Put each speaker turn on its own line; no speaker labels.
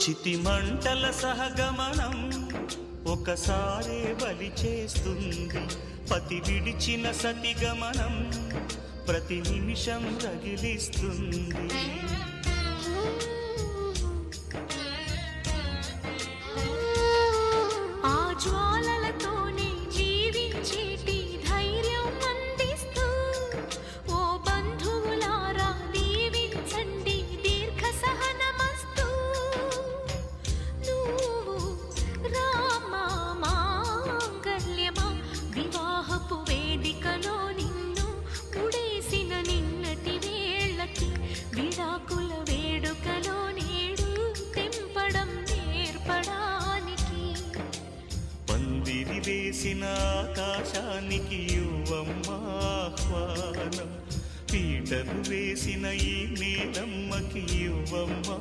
చితి మంటల సహగమనం ఒకసారే బలి చేస్తుంది. పతి విడిచిన సతిగమనం ప్రతి నిమిషం రగిలిస్తుంది. పందిరి వేసిన ఆకాశానికి యువమ్మాహ్వానం పీటలు వేసిన ఈ నీలమ్మకి యువమ్మా